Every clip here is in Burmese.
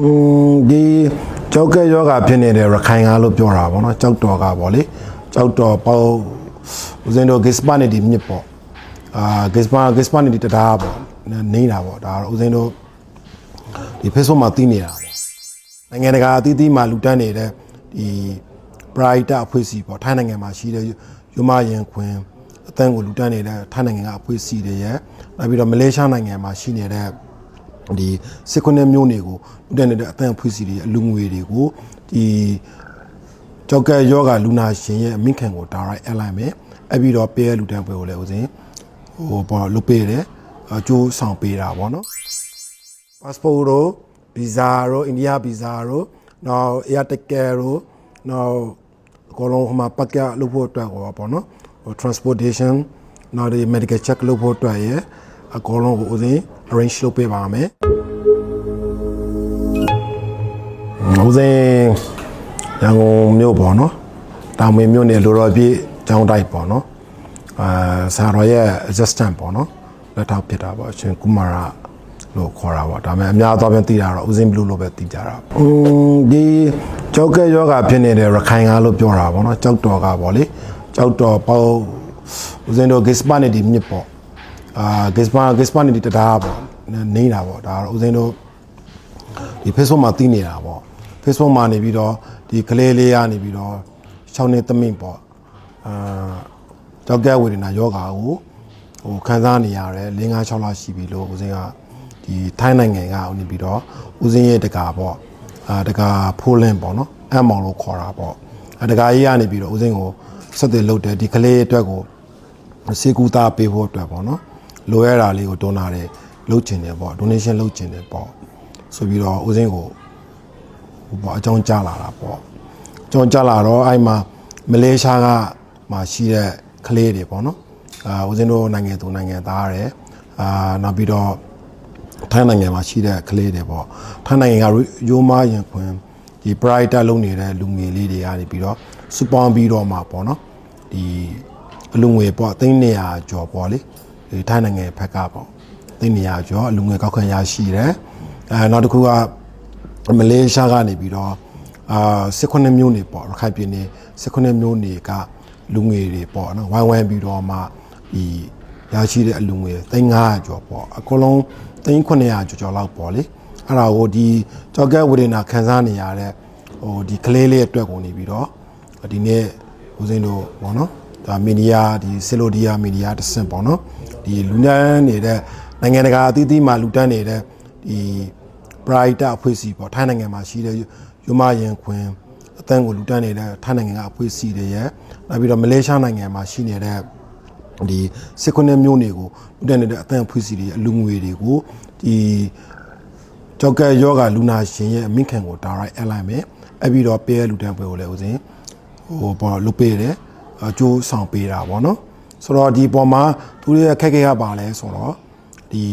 อืมဒီကြောက်ကဲယောဂဖြစ်နေတဲ့ရခိုင်ကားလို့ပြောတာဗောနော်ကြောက်တော်ကဗောလေကြောက်တော်ပေါ့ဦးဇင်းတို့ဂစ်ပန်နေဒီမြစ်ပေါ့အာဂစ်ပန်ဂစ်ပန်နေဒီတတားပေါ့နေတာဗောဒါတော့ဦးဇင်းတို့ဒီ Facebook မှာသိနေတာဗောနိုင်ငံတကာအသီးသီးမှာလူတန်းနေတဲ့ဒီ Bright အဖွဲ့အစည်းပေါ့ထိုင်းနိုင်ငံမှာရှိတဲ့ယူမရင်ခွင်အတန်းကိုလူတန်းနေတဲ့ထိုင်းနိုင်ငံကအဖွဲ့အစည်းတွေရဲ့နောက်ပြီးတော့မလေးရှားနိုင်ငံမှာရှိနေတဲ့ ဒီစစ်ခွနဲ့မျိုးတွေကိုဥတည်နေတဲ့အတန်ဖွေးစီတွေအလူငွေတွေကိုဒီကြောက်ကဲယောဂလူနာရှင်ရဲ့အမိခင်ကို direct အလိုက်မယ်အဲ့ပြီးတော့ပေးရလူတန်းပွဲကိုလည်းဦးစင်းဟိုပေါ်လုတ်ပေးတယ်အကျိုးဆောင်ပေးတာပေါ့နော် passport တို့ visa တို့ India visa တို့နောက် air ticket တို့နောက်အကုန်လုံးဟိုမှာပတ်ကလုပ်ဖို့အတွက်ဟောပေါ့နော်ဟို transportation နောက်ဒီ medical check လုပ်ဖို့အတွက်ရယ်အကုန်လုံးကိုဦးစင်း arrange လုပ်ပေးပါမယ်ဦးစင်းရန်ကုန်မြို့ပေါ့နော်တောင်မင်းမြို့နယ်လိုတော်ပြည့်ကျောင်းတိုက်ပေါ့နော်အာဆာရောရဲ့ assistant ပေါ့နော်လက်ထောက်ဖြစ်တာပေါ့အရှင်ကုမာရလို့ခေါ်တာပေါ့ဒါပေမဲ့အများသောပြန်သိတာတော့ဦးစင်းဘလူးလို့ပဲသိကြတာပေါ့อืมဒီကြောက်ကဲယောဂဖြစ်နေတဲ့ရခိုင်ကားလို့ပြောတာပေါ့နော်ကြောက်တော်ကပေါ့လေကြောက်တော်ပေါ့ဦးစင်းတို့ဂစ်ပန်နေဒီမြစ်ပေါ့ အာဂစ်ပန်ဂစ်ပန်နေဒီတတားပေါ့နေတာပေါ့ဒါတော့ဦးစင်းတို့ဒီ Facebook မှာသိနေတာပေါ့ Facebook မှာနေပြီးတော့ဒီကလေးလေးကနေပြီးတော့6နှစ်သမီးပေါ့အာကြောက်ကဲဝေဒနာယောဂါကိုဟိုခံစားနေရတယ်၄၅6လရှိပြီလို့ဦးစင်းကဒီထိုင်းနိုင်ငံကဦးနေပြီးတော့ဦးစင်းရဲ့တကာပေါ့အာတကာဖိုးလင်းပေါ့နော်အမောင်လို့ခေါ်တာပေါ့အဲတကာကြီးကနေပြီးတော့ဦးစင်းကိုဆက်သွယ်လုပ်တယ်ဒီကလေးအတွက်ကိုစေကူတာပေးဖို့အတွက်ပေါ့နော် လိုရတာလေးကိုဒေါနာတွေလုပ်ချင်တယ်ပေါ့ donation လုပ်ချင်တယ်ပေါ့ဆိုပြီးတော့ဦးစင်းကိုဟိုပေါ့အကြောင်းကြားလာတာပေါ့အကြောင်းကြားလာတော့အဲ့မှာမလေးရှားကမှာရှိတဲ့ကလေးတွေပေါ့နော်အာဦးစင်းတို့နိုင်ငံသူနိုင်ငံသားရယ်အာနောက်ပြီးတော့ထိုင်းနိုင်ငံမှာရှိတဲ့ကလေးတွေပေါ့ထိုင်းနိုင်ငံကရိုးမရင်ခွင်ဒီ brighter လုံးနေတဲ့လူငယ်လေးတွေကနေပြီးတော့စပွန်ပြီးတော့မှာပေါ့နော်ဒီအလူငွေပေါ့သိန်း100ကျော်ပေါ့လေဒီ ထိုင်းနိုင်ငံဘက်ကပေါ့သိန်း100ကျော်အလူငွေကောက်ခံရရှိတယ်အဲနောက်တစ်ခုကမလေးရှားကနေပြီးတော့အာ18မျိုးနေပေါ့ရခိုင်ပြည်နယ်18မျိုးနေကလူငွေတွေပေါ့နော်ဝိုင်းဝန်းပြီးတော့မှဒီရရှိတဲ့အလူငွေ3500ကျော်ပေါ့အကုန်လုံး3900ကျော်ကျော်လောက်ပေါ့လေအဲ့ဒါကိုဒီကြောက်ကဲဝေဒနာခံစားနေရတဲ့ဟိုဒီကလေးလေးအတွက်ကိုနေပြီးတော့ဒီနေ့ဦးစင်းတို့ပေါ့နော်ဒါမီဒီယာဒီဆီလိုဒီယာမီဒီယာတစ်ဆင့်ပေါ့နော် ဒီလူနန်းနေတဲ့နိုင်ငံတကာအသီးသီးမှာလူတန်းနေတဲ့ဒီ bright အဖွဲ့အစည်းပေါ့ထိုင်းနိုင်ငံမှာရှိတဲ့ယူမရင်ခွင်အတန်းကိုလူတန်းနေတဲ့ထိုင်းနိုင်ငံကအဖွဲ့အစည်းတွေရဲ့နောက်ပြီးတော့မလေးရှားနိုင်ငံမှာရှိနေတဲ့ဒီစစ်ခွနဲ့မျိုးတွေကိုဥတည်နေတဲ့အတန်ဖွေးစီတွေအလူငွေတွေကိုဒီကြောက်ကဲယောဂလူနာရှင်ရဲ့အမိခင်ကို direct အလိုက်မယ်အဲ့ပြီးတော့ပေးရလူတန်းပွဲကိုလည်းဦးစင်းဟိုပေါ်လုတ်ပေးတယ်အကျိုးဆောင်ပေးတာပေါ့နော် ဆိုတော့ဒီပေါ်မှာသူတို့ရဲ့ခက်ခဲရပါလဲဆိုတော့ဒီ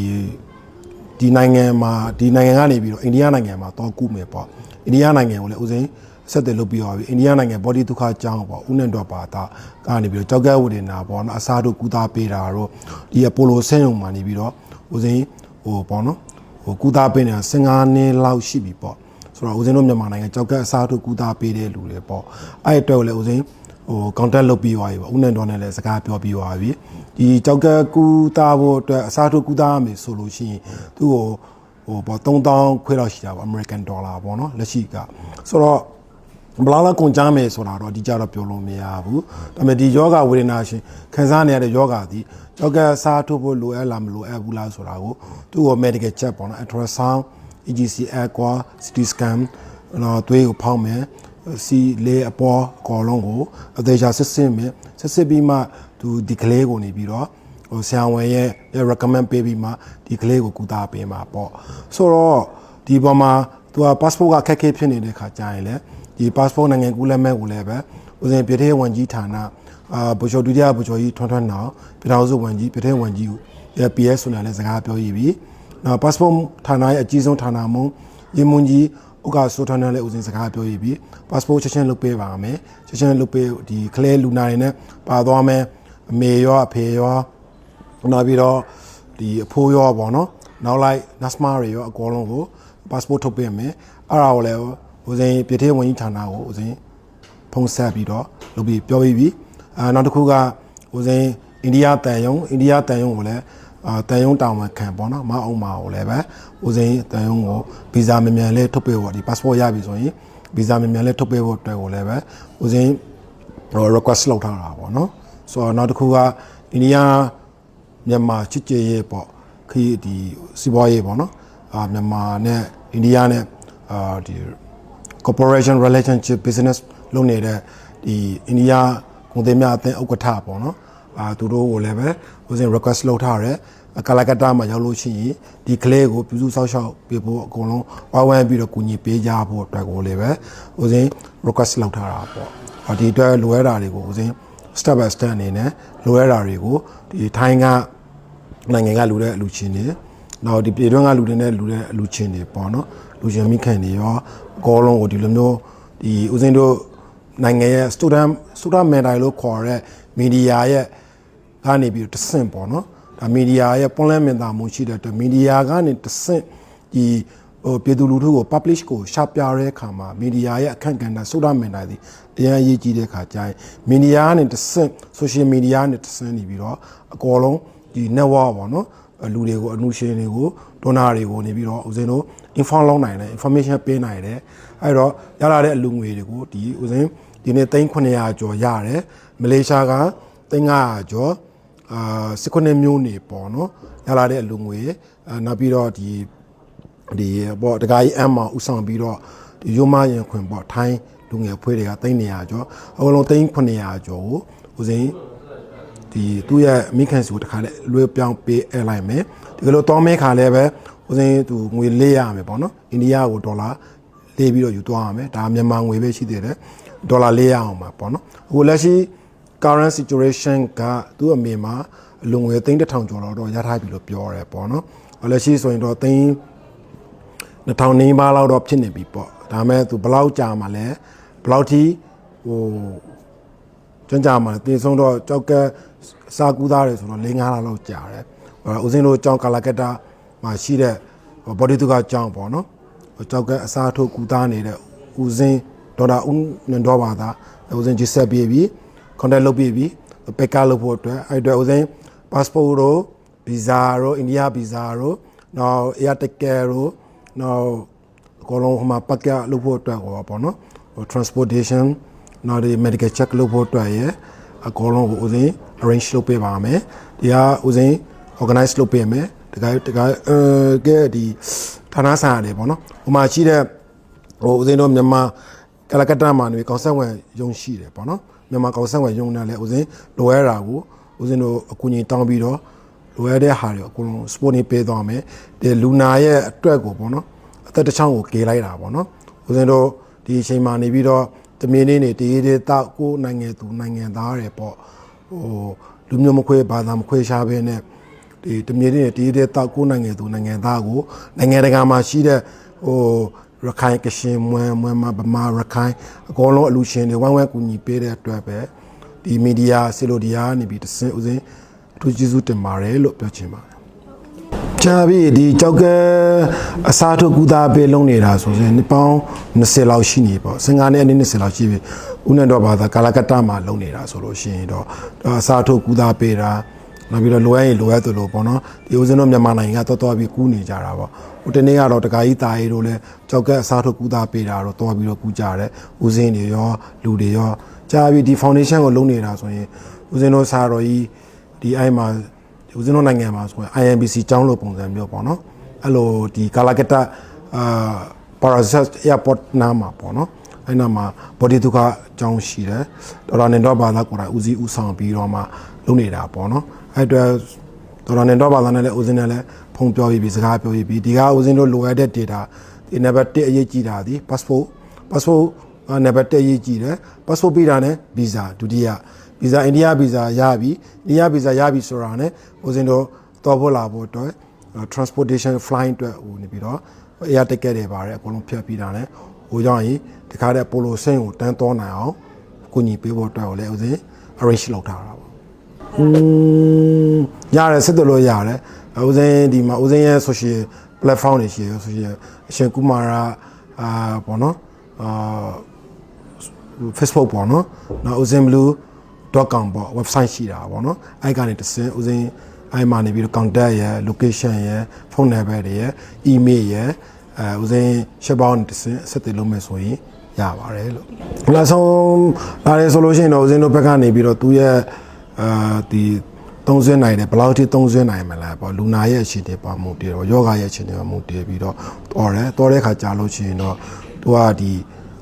ဒီနိုင်ငံမှာဒီနိုင်ငံကနေပြီးတော့အိန္ဒိယနိုင်ငံမှာတော့ကုမယ်ပေါ့အိန္ဒိယနိုင်ငံကိုလည်းဦးစင်းဆက်တယ်လုပ်ပြီးတော့ပြီအိန္ဒိယနိုင်ငံဘော်ဒီဒုက္ခကြောင်းပေါ့ဦးနဲ့တော့ပါတာကနေပြီးတော့ကြောက်ကဲဝဒေနာပေါ့နော်အစားတို့ကုသပေးတာတော့ဒီအပိုလိုဆင်းယုံမှာနေပြီးတော့ဦးစင်းဟိုပေါ့နော်ဟိုကုသပေးနေတာ15နှစ်လောက်ရှိပြီပေါ့ဆိုတော့ဦးစင်းတို့မြန်မာနိုင်ငံကြောက်ကဲအစားတို့ကုသပေးတဲ့လူတွေပေါ့အဲ့အတွက်ကိုလည်းဦးစင်း ဟို contact လုပ်ပြီးသွားပြီပေါ့ဦးနဲ့တော့နဲ့လည်းစကားပြောပြီးသွားပြီဒီကြောက်ကဲကုသဖို့အတွက်အစားတို့ကုသရမယ်ဆိုလို့ရှိရင်သူ့ကိုဟိုပေါ့3000ခွဲလောက်ရှိတာပေါ့ American dollar ပေါ့နော်လက်ရှိကဆိုတော့ဘလာလာကုန်ကြမယ်ဆိုတာတော့ဒီကြတော့ပြောလို့မရဘူးဒါပေမဲ့ဒီယောဂဝေဒနာရှင်ခံစားနေရတဲ့ယောဂသည်ယောဂစားထုတ်ဖို့လိုအပ်လားမလိုအပ်ဘူးလားဆိုတာကိုသူ့ကို medical check ပေါ့နော် ultrasound EGC aqua CT scan နော်သွေးကိုဖောက်မယ် စီလေအပေါ်အကောလုံးကိုအသေးချာစစ်စစ်မယ်စစ်စစ်ပြီးမှသူဒီကလေးကိုနေပြီးတော့ဟိုဆရာဝန်ရဲ့ recommend ပေးပြီးမှဒီကလေးကိုကူတာပေးမှာပေါ့ဆိုတော့ဒီပေါ်မှာသူက passport ကခက်ခဲဖြစ်နေတဲ့ခါကြာရင်လည်းဒီ passport နိုင်ငံကူးလက်မဲ့ကိုလည်းပဲဦးဇင်ပြည်ထောင်ဝန်ကြီးဌာနအာဗိုလ်ချုပ်ဒုတိယဗိုလ်ချုပ်ကြီးထွန်းထွန်းနောင်ပြည်ထောင်စုဝန်ကြီးပြည်ထောင်ဝန်ကြီးကို PS ဆိုလည်းစကားပြောရပြီနောက် passport ဌာနရဲ့အကြီးဆုံးဌာနမှရေမွန်ကြီး ဥက္ကဆိုထွန်းနဲ့လည်းဦးဇင်စကားပြောရပြီ passport ချက်ချင်းလုပ်ပေးပါမယ်ချက်ချင်းလုပ်ပေးဒီကလဲလူနာတွေနဲ့ပါသွားမယ်အမေရောအဖေရောနောက်ပြီးတော့ဒီအဖိုးရောပေါ့နော်နောက်လိုက်နတ်စမာတွေရောအကောလုံးကို passport ထုတ်ပေးမယ်အဲ့ဒါကိုလည်းဦးစင်းပြည်ထရေးဝန်ကြီးဌာနကိုဦးစင်းဖုန်းဆက်ပြီးတော့လုပ်ပြီးပြောပြီးပြီအဲနောက်တစ်ခုကဦးစင်းအိန္ဒိယတန်ယုံအိန္ဒိယတန်ယုံကိုလည်း အာတန်ယုံတာဝန်ခံပေါ့နော်မအောင်မာကိုလည်းပဲဦးစင်းတန်ယုံကိုဗီဇာမြန်မြန်လေးထုတ်ပေးဖို့ဒီ passport ရပြီဆိုရင်ဗီဇာမြန်မြန်လေးထုတ်ပေးဖို့အတွက်ကိုလည်းပဲဦးစင်းဟို request လုပ်ထားတာပေါ့နော်ဆိုတော့နောက်တစ်ခုကအိန္ဒိယမြန်မာချစ်ကြည်ရေးပေါ့ခရီးဒီစီးပွားရေးပေါ့နော်အာမြန်မာနဲ့အိန္ဒိယနဲ့အာဒီ corporation relationship business လုပ်နေတဲ့ဒီအိန္ဒိယကုန်သည်များအသင်းဥက္ကဋ္ဌပေါ့နော် အာသူတို့ကိုလည်းပဲဦးစင် request လုပ်ထားရတယ်အကလကတ္တမှာရောက်လို့ရှိရင်ဒီကလေးကိုပြုစုဆောက်ရှောက်ပေးဖို့အကုန်လုံးဝိုင်းဝန်းပြီးတော့ကူညီပေးကြဖို့အတွက်ကိုလည်းပဲဦးစင် request လုပ်ထားတာပေါ့ဟောဒီအတွက်လိုအပ်တာတွေကိုဦးစင် step by step အနေနဲ့လိုအပ်တာတွေကိုဒီထိုင်းကနိုင်ငံကလူတဲ့အလူချင်းတွေနောက်ဒီပြည်တွင်းကလူတွေနဲ့လူတဲ့အလူချင်းတွေပေါ့နော်လူချင်းမိခင်တွေရောအကောလုံးကိုဒီလိုမျိုးဒီဦးစင်တို့နိုင်ငံရဲ့ student student mentor လို့ခေါ်တဲ့ media ရဲ့ ကနေပြီးတော့တဆင့်ပေါ့နော်ဒါမီဒီယာရဲ့ပွန်လန်းမြင်သာမှုရှိတဲ့အတွက်မီဒီယာကနေတဆင့်ဒီဟိုပြည်သူလူထုကို publish ကိုရှာပြတဲ့အခါမှာမီဒီယာရဲ့အခန့်ကဏ္ဍဆိုတာမင်တာဒီအရင်အရေးကြီးတဲ့အခါကျရင်မီဒီယာကနေတဆင့် social media နဲ့တဆင့်နေပြီးတော့အကောလုံးဒီ network ပေါ့နော်လူတွေကိုအမှုရှင်တွေကိုဒေါနာတွေကိုနေပြီးတော့ဦးဇင်းတို့ inform လုပ်နိုင်တယ် information ပေးနိုင်တယ်အဲ့တော့ရလာတဲ့အလူငွေတွေကိုဒီဦးဇင်းဒီနေ့3900ကျော်ရတယ်မလေးရှားက3900ကျော် အာ19မျိုးနေပေါ့နော်ရလာတဲ့အလူငွေအာနောက်ပြီးတော့ဒီဒီပေါ့တခါကြီးအမ်မှာဥဆောင်ပြီးတော့ဒီရုံမရင်ခွင်ပေါ့ထိုင်းလူငယ်ဖွဲ့တွေက3900ကျော်အကုန်လုံး3900ကျော်ကိုဦးစင်းဒီသူ့ရဲ့မိခင်စီကိုတခါလဲလွှဲပြောင်းပေးအပ်လိုက်မယ်ဒီကလိုတောင်းမဲခါလဲပဲဦးစင်းသူငွေလေးရမယ်ပေါ့နော်အိန္ဒိယကိုဒေါ်လာလေးပြီးတော့ယူသွားရမယ်ဒါမြန်မာငွေပဲရှိသေးတယ်ဒေါ်လာလေးရအောင်ပါပေါ့နော်အခုလက်ရှိ current situation ကသူ့အမေမှာအလုံငွေသိန်းတစ်ထောင်ကျော်တော့ရထားပြီလို့ပြောရဲပေါ့နော်။လက်ရှိဆိုရင်တော့သိန်း2000နီးပါးလောက်တော့ဖြစ်နေပြီပေါ့။ဒါမဲ့သူဘယ်လောက်ကြာမှလဲဘယ်လောက်ထိဟိုကျွမ်းကြမှာလဲတင်ဆုံးတော့ကြောက်ကစာကူးသားတယ်ဆိုတော့၄၅လလောက်ကြာတယ်။အဲဦးစင်းတို့ကြောင်းကာလာကက်တာမှာရှိတဲ့ဘော်ဒီတုကကြောင်းပေါ့နော်။ကြောက်ကအစားထိုးကူသားနေတဲ့ဦးစင်းဒေါ်တာဦးနန်တော်ပါသားဦးစင်းကြီးဆက်ပြေးပြီး contact လုပ်ပြီးပြီပက်ကလုပ်ဖို့အတွက်အဲ့အတွက်ဦးစင်း passport တို့ visa တို့ India visa တို့နောက် air ticket တို့နောက်အကုန်လုံးဟိုမှာပက်ကလုပ်ဖို့အတွက်ဟောပေါ့နော်ဟို transportation နောက်ဒီ medical check လုပ်ဖို့အတွက်ရယ်အကုန်လုံးကိုဦးစင်း arrange လုပ်ပေးပါမယ်ဒီကဦးစင်း organize လုပ်ပေးမယ်တကယ်တကယ်အဲကဲဒီဌာနဆိုင်ရတယ်ပေါ့နော်ဟိုမှာရှိတဲ့ဟိုဦးစင်းတို့မြန်မာ ကလကတ္တမှာနေကောင်ဆက်ဝင်ရုံရှိတယ်ပေါ့နော်မြန်မာကောင်ဆက်ဝင်ရုံနဲ့လည်းဦးစင်းလိုရတာကိုဦးစင်းတို့အကူအညီတောင်းပြီးတော့လိုရတဲ့ဟာတွေအကုန်လုံး sport နေပေးသွားမယ်ဒီလူနာရဲ့အတွက်ကိုပေါ့နော်အသက်တစ်ချောင်းကိုကေးလိုက်တာပေါ့နော်ဦးစင်းတို့ဒီအချိန်မှာနေပြီးတော့တမင်းနေနေတည်ရတဲ့တောက်ကိုနိုင်ငံသူနိုင်ငံသားတွေပေါ့ဟိုလူမျိုးမခွဲဘာသာမခွဲရှားဘဲနဲ့ဒီတမင်းနေတည်ရတဲ့တောက်ကိုနိုင်ငံသူနိုင်ငံသားကိုနိုင်ငံတကာမှာရှိတဲ့ဟို ရခိုင်ကရှင်မွဲမွဲမဗမာရခိုင်အကုန်လုံးအလူရှင်တွေဝိုင်းဝန်းကူညီပေးတဲ့အတွက်ပဲဒီမီဒီယာဆီလိုဒီယာနေပြီးတစင်ဦးစင်းအထူးကျေးဇူးတင်ပါတယ်လို့ပြောချင်ပါတယ်။ကြာပြီဒီကြောက်ကဲအစားထုတ်ကူသားပေးလုံးနေတာဆိုရင်နှစ်ပေါင်း20လောက်ရှိနေပေါ့15နှစ်အနည်း20လောက်ရှိပြီဦးနဲ့တော့ဘာသာကာလကတ္တမှာလုံးနေတာဆိုလို့ရှိရင်တော့အစားထုတ်ကူသားပေးတာ နောက်ပြီးတော့လိုအပ်ရင်လိုအပ်သလိုပေါ့နော်ဒီဦးစင်းတို့မြန်မာနိုင်ငံကတော်တော်ပြီးကူးနေကြတာပေါ့ဟိုတနေ့ကတော့တခါကြီးတာရီတို့လည်းကြောက်ကဲအစားထုတ်ကူသားပေးတာတော့တော်ပြီးတော့ကူးကြတယ်ဦးစင်းတွေရောလူတွေရောကြာပြီဒီ foundation ကိုလုံးနေတာဆိုရင်ဦးစင်းတို့စာတော်ကြီးဒီအိုင်မှာဦးစင်းတို့နိုင်ငံမှာဆိုရင် IMBC ကျောင်းလိုပုံစံမျိုးပေါ့နော်အဲ့လိုဒီကာလာကတအာ Parasat Airport နားမှာပေါ့နော်အဲ့နာမှာ body ဒုက္ခအကြောင်းရှိတယ်ဒေါ်လာနေတော့ဘာသာကိုယ်တိုင်ဦးစီးဦးဆောင်ပြီးတော့မှလုပ်နေတာပေါ့နော် အဲ့အတွက်ဒေါ်လာနေတော့ဘာသာနဲ့လည်းဦးစင်းနဲ့လည်းဖုံပြောပြီးပြီစကားပြောပြီးပြီဒီကဦးစင်းတို့လိုအပ်တဲ့ data ဒီ number 1အရေးကြီးတာဒီ passport passport နံပါတ်1ရေးကြည့်တယ် passport ပြီးတာနဲ့ visa ဒုတိယ visa အိန္ဒိယ visa ရပြီအိန္ဒိယ visa ရပြီဆိုတာနဲ့ဦးစင်းတို့တော့ဖို့လာဖို့အတွက် transportation flight အတွက်ဟိုနေပြီးတော့ air ticket တွေပါတယ်အကုန်လုံးဖြတ်ပြီးတာနဲ့ဟိုကြောင့်ရင်ဒီခါတဲ့ပိုလိုစိန်ကိုတန်းတော်နိုင်အောင်ကိုညီပေးဖို့အတွက်ကိုလည်းဦးစင်း arrange လုပ်ထားတာပေါ့ อืมရတယ်ဆက်သွယ်လို့ရတယ်ဦးစင်းဒီမှာဦးစင်းရဲ့ social platform တွေရှိရဆိုရင်အရှင်ကုမာရအာပေါ့နော်အာ Facebook ပေါ့နော်နောက် ozenblue.com ပေါ့ website ရှိတာပေါ့နော်အဲ့ကနေတစ်စင်း ozen အဲ့မှာနေပြီးတော့ contact ရယ် location ရယ် phone number တွေရယ် email ရယ်အဲ ozen ရှက်ပေါင်းတစ်စင်းဆက်သွယ်လုပ်မယ်ဆိုရင်ရပါတယ်လို့နောက်ဆုံးဒါလည်းဆိုလို့ရှိရင်တော့ ozen တို့ဘက်ကနေပြီးတော့သူရဲ့ အာဒီသုံးစွဲနိုင်တယ်ဘယ်လောက်ထိသုံးစွဲနိုင်မလဲပေါ့လူနာရဲ့အခြေအနေပါမှုတည်တော့ယောဂရဲ့အခြေအနေပါမှုတည်ပြီးတော့တော်တယ်တော်တဲ့ခါကြာလို့ရှိရင်တော့သူကဒီ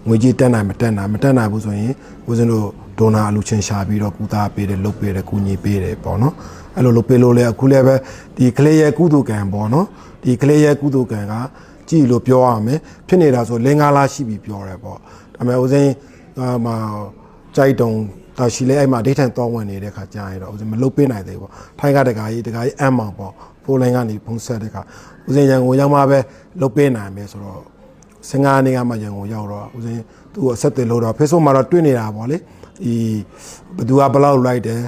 ငွေကြေးတက်နိုင်မတက်နိုင်မတက်နိုင်ဘူးဆိုရင်ဦးဇင်းတို့ဒေါနာအလူချင်းရှာပြီးတော့ကုသပေးတယ်လုပ်ပေးတယ်ကူညီပေးတယ်ပေါ့နော်အဲ့လိုလုပ်ပေးလို့လဲအခုလည်းပဲဒီကလေးရဲ့ကုသကံပေါ့နော်ဒီကလေးရဲ့ကုသကံကကြည်လို့ပြောရမယ်ဖြစ်နေတာဆိုလင်္ကာလာရှိပြီပြောတယ်ပေါ့ဒါပေမဲ့ဦးဇင်းအာမ ကြိုက်တုံတာရှိလဲအဲ့မှာဒိဋ္ဌံတောင်းဝင်နေတဲ့ခါကြာရတော့ဦးဇင်းမလုပ်ပေးနိုင်သေးဘူးပေါ့ထိုင်းကတကာကြီးတကာကြီးအမ်မောင်ပေါ့ဖိုးလိုင်းကနေဖုံးဆက်တဲ့ခါဦးဇင်းရန်ကုန်ရောက်မှပဲလုပ်ပေးနိုင်မယ်ဆိုတော့စင်္ကာနေကမှရန်ကုန်ရောက်တော့ဦးစင်းသူ့ကိုဆက်သွယ်လို့တော့ Facebook မှာတော့တွေ့နေတာပေါ့လေဒီဘသူကဘလောက်လိုက်တယ်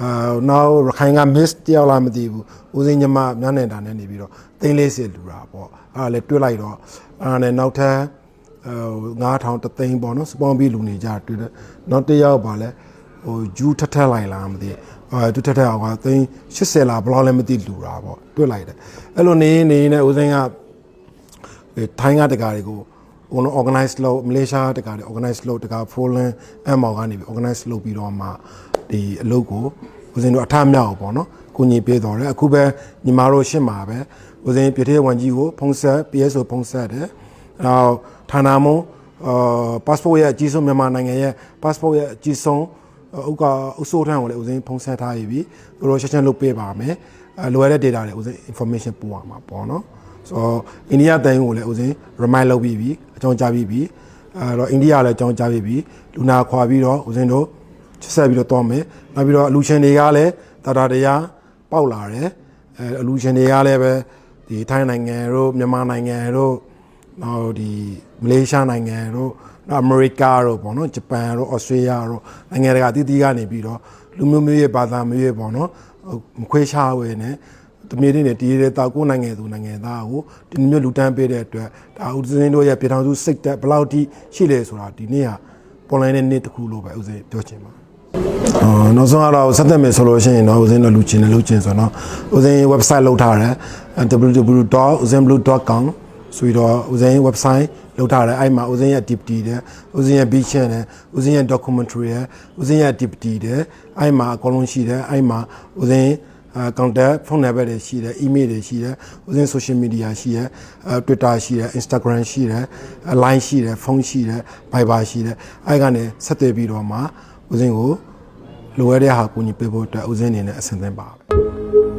အာနောက်ရခိုင်က miss တယောက်လားမသိဘူးဦးစင်းညမမျက်နှာတာနဲ့နေပြီးတော့သိန်းလေးစစ်လူတာပေါ့အဲ့ဒါလည်းတွေ့လိုက်တော့အဲ့ဒါနဲ့နောက်ထပ်အဲ 9000တသိန်းပေါ့နော်စပွန်ပြီးလူနေကြတွေ့တယ်နောက်တစ်ယောက်ပါလဲဟိုဂျူးထထက်လိုက်လားမသိအဲသူထထက်အောင်ကသိန်း80လားဘလောက်လည်းမသိလူတာပေါ့တွေ့လိုက်တယ်အဲ့လိုနေနေနေဦးစင်းကထိုင်းကတကာတွေကိုဟိုနော် organize လုပ်မလေးရှားတကာတွေ organize လုပ်တကာ Poland အမောင်ကနေပြီး organize လုပ်ပြီးတော့မှဒီအလုပ်ကိုဦးဇင်းတို့အထမြောက်ပေါ့နော်ကိုညီပေးတော်တယ်အခုပဲညီမတို့ရှင်းမှာပဲဦးဇင်းပြည့်တဲ့ဝန်ကြီးကိုဖုံးဆက် PSO ဖုံးဆက်တယ် နောက်ဌာနမုံအာ passport ရဲ့အကြီးဆုံးမြန်မာနိုင်ငံရဲ့ passport ရဲ့အကြီးဆုံးဥကအုပ်စိုးထမ်းကိုလည်းဦးဇင်းဖုံးဆက်ထားပြီသူတို့ချက်ချင်းလုပ်ပေးပါမယ်အဲလိုရတဲ့ data တွေဦးဇင်း information ပို့ရမှာပေါ့နော်ဆိုတော့အိန္ဒိယတန်ကိုလည်းဦးစင်း remind လုပ်ပြီးပြီအကြောင်းကြားပြီးပြီအဲတော့အိန္ဒိယလည်းအကြောင်းကြားပြီးပြီလူနာခွာပြီးတော့ဦးစင်းတို့ချက်ဆက်ပြီးတော့တောင်းမယ်နောက်ပြီးတော့အလူရှင်တွေကလည်းတာတာတရားပေါက်လာတယ်အဲအလူရှင်တွေကလည်းပဲဒီထိုင်းနိုင်ငံတို့မြန်မာနိုင်ငံတို့ နောက်ဒီမလေးရှားနိုင်ငံတို့နောက်အမေရိကတို့ပေါ့နော်ဂျပန်တို့ဩစတြေးလျတို့နိုင်ငံတကာအသီးသီးကနေပြီးတော့လူမျိုးမျိုးရဲ့ဘာသာမျိုးရဲ့ပေါ့နော်မခွဲခြားဝဲနဲ့တမီးလေးနဲ့တည်ရတဲ့တာကိုနိုင်ငံသူနိုင်ငံသားကိုဒီမျိုးလူတန်းပေးတဲ့အတွက်ဒါဦးစင်းတို့ရဲ့ပြည်ထောင်စုစိတ်တက်ဘယ်လောက်ထိရှိလဲဆိုတာဒီနေ့ကပေါ်လိုင်းတဲ့နေ့တစ်ခုလို့ပဲဦးစင်းပြောချင်ပါအော်နောက်ဆုံးကတော့ဆက်သက်မယ်ဆိုလို့ရှိရင်တော့ဦးစင်းတို့လူချင်းနဲ့လူချင်းဆိုတော့ဦးစင်း website လုပ်ထားတယ် www.uzinblue.com ဆိုပြီးတော့ဦးစင်း website လုပ်ထားတယ်အဲ့မှာဦးစင်းရဲ့ deputy တဲ့ဦးစင်းရဲ့ vision တဲ့ဦးစင်းရဲ့ documentary တဲ့ဦးစင်းရဲ့ deputy တဲ့အဲ့မှာအကုန်လုံးရှိတယ်အဲ့မှာဦးစင်းအဲ contact phone number တွေရှိတယ် email တွေရှိတယ်ဦးစင်း social media ရှိတယ်အဲ Twitter ရှိတယ် Instagram ရှိတယ် line ရှိတယ်ဖုန်းရှိတယ် Viber ရှိတယ်အဲကနေဆက်သွယ်ပြီးတော့မှဦးစင်းကိုလိုရတဲ့ဟာကိုညီပေးဖို့အတွက်ဦးစင်းအနေနဲ့အဆင်သင့်ပါပဲ